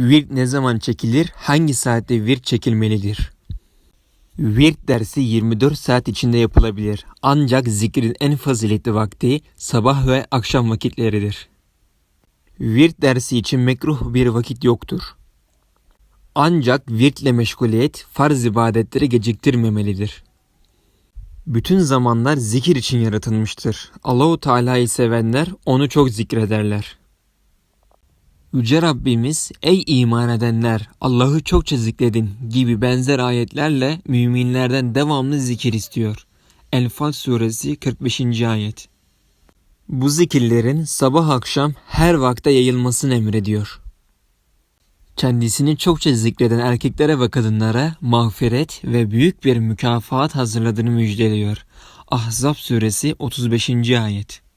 Virt ne zaman çekilir? Hangi saatte virt çekilmelidir? Virt dersi 24 saat içinde yapılabilir. Ancak zikrin en faziletli vakti sabah ve akşam vakitleridir. Virt dersi için mekruh bir vakit yoktur. Ancak virtle meşguliyet farz ibadetleri geciktirmemelidir. Bütün zamanlar zikir için yaratılmıştır. Allahu Teala'yı sevenler onu çok zikrederler. Yüce Rabbimiz ey iman edenler Allah'ı çokça zikredin gibi benzer ayetlerle müminlerden devamlı zikir istiyor. Enfal suresi 45. ayet. Bu zikirlerin sabah akşam her vakte yayılmasını emrediyor. Kendisini çokça zikreden erkeklere ve kadınlara mağfiret ve büyük bir mükafat hazırladığını müjdeliyor. Ahzab suresi 35. ayet.